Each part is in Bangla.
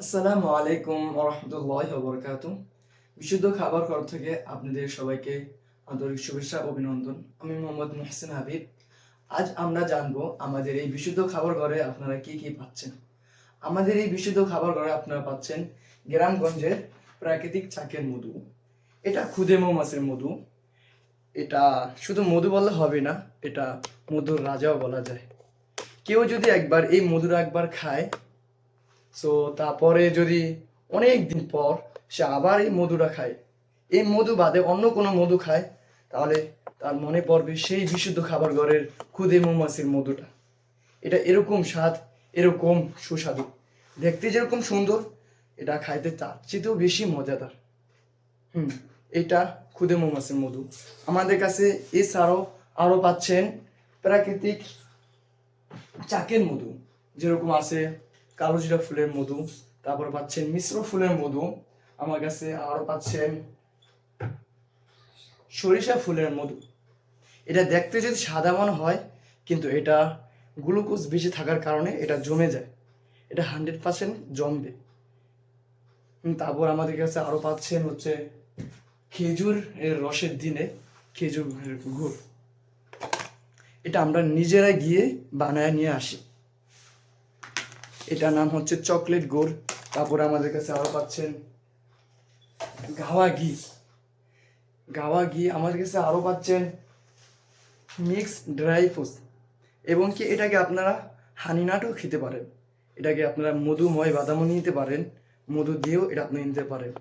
আসসালামু আলাইকুম রহমতুল্লাহ বরকাত বিশুদ্ধ খাবার ঘর থেকে আপনাদের সবাইকে আন্তরিক শুভেচ্ছা, অভিনন্দন। আমি মোহাম্মদ মোহসিন হাবিব। আজ আমরা জানব আমাদের এই বিশুদ্ধ খাবার ঘরে আপনারা কি কি পাচ্ছেন। আমাদের এই বিশুদ্ধ খাবার ঘরে আপনারা পাচ্ছেন গ্রামগঞ্জের প্রাকৃতিক চাকের মধু। এটা খুদে মৌমাছির মধু। এটা শুধু মধু বললে হবে না, এটা মধুর রাজাও বলা যায়। কেউ যদি একবার এই মধুরা একবার খায় সো তারপরে যদি অনেক দিন পর সে আবার এই মধুটা খায়, এই মধু বাদে অন্য কোনো মধু খায়, তাহলে তার মনে পড়বে সেই বিশুদ্ধ খাবার ঘরের খুদে মৌমাছির মধুটা। এটা এরকম স্বাদ, এরকম সুস্বাদু। দেখতে যেরকম সুন্দর, এটা খাইতে তার চেয়েতেও বেশি মজাদার। হুম, এটা খুদে মৌমাছির মধু। আমাদের কাছে এছাড়াও আরও পাচ্ছেন প্রাকৃতিক চাকের মধু, যেরকম আছে কালো জিরা ফুলের মধু, তারপর পাচ্ছেন মিশ্র ফুলের মধু। আমার কাছে আরও পাচ্ছেন সরিষা ফুলের মধু। এটা দেখতে যদি সাদা হয়, কিন্তু এটা গ্লুকোজ বেশি থাকার কারণে এটা জমে যায়। এটা হান্ড্রেড পার্সেন্ট জমবে। তারপর আমাদের কাছে আরও পাচ্ছেন হচ্ছে খেজুর এর রসের দিনে, খেজুর গুড়। এটা আমরা নিজেরা গিয়ে বানায় নিয়ে আসি। এটার নাম হচ্ছে চকলেট গুড়। তারপরে আমাদের কাছে আরও পাচ্ছেন গাওয়া ঘি। গাওয়া ঘি আমাদের কাছে আরও পাচ্ছেন মিক্স ড্রাই ফ্রুটস। এবং কি এটাকে আপনারা হানিনাটও খেতে পারেন। এটাকে আপনারা মধুময় বাদামও নিতে পারেন। মধু দিয়েও এটা আপনি নিতে পারেন।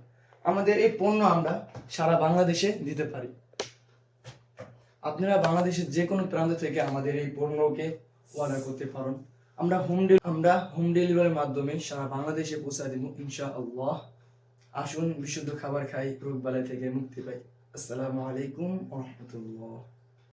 আমাদের এই পণ্য আমরা সারা বাংলাদেশে দিতে পারি। আপনারা বাংলাদেশের যে কোনো প্রান্ত থেকে আমাদের এই পণ্যকে অর্ডার করতে পারেন। আমরা হোম আমরা হোম ডেলিভারির মাধ্যমে সারা বাংলাদেশে পৌঁছা দেব ইনশা আল্লাহ আসুন বিশুদ্ধ খাবার খাই রোগ বালাই থেকে মুক্তি পাই। আসসালামু আলাইকুম রহমতুল্লাহ।